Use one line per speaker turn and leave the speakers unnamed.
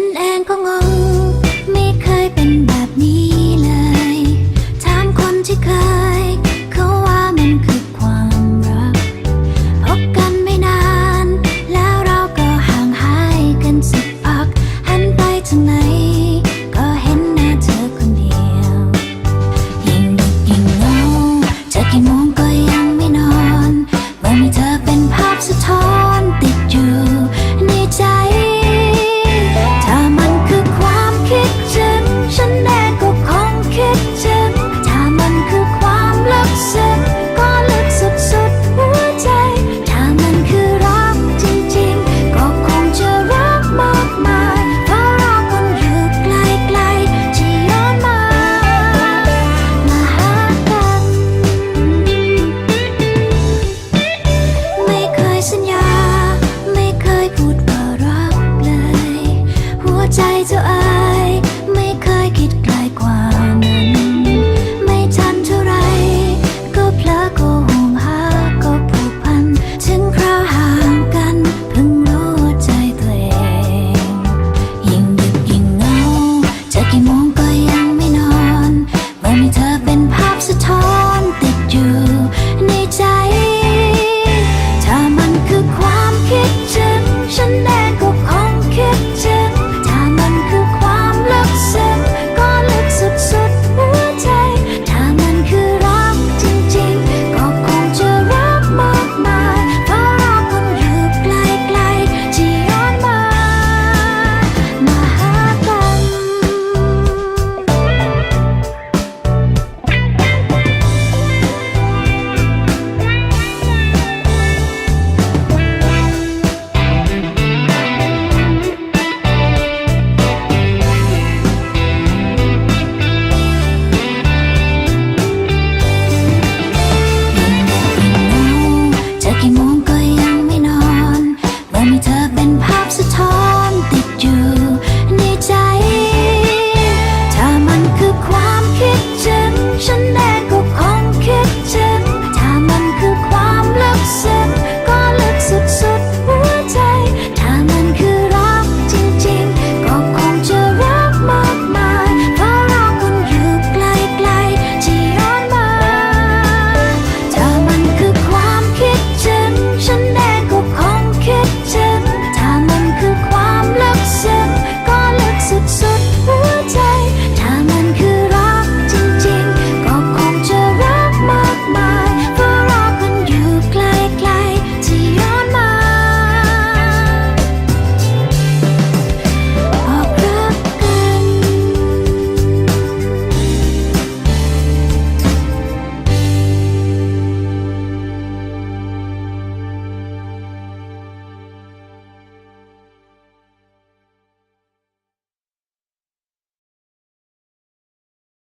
ันเองก็งง ไม่เคยเป็นแบบนี้เลย ถามคนที่เคย เขาว่ามันคือความรักพบกันไม่นาน แล้วเราก็ห่างหายกันสักพัก หันไปทางไหน ก็เห็นหน้าเธอคนเดียว ยิ่งดึกยิ่งเงาเธอกี่โมง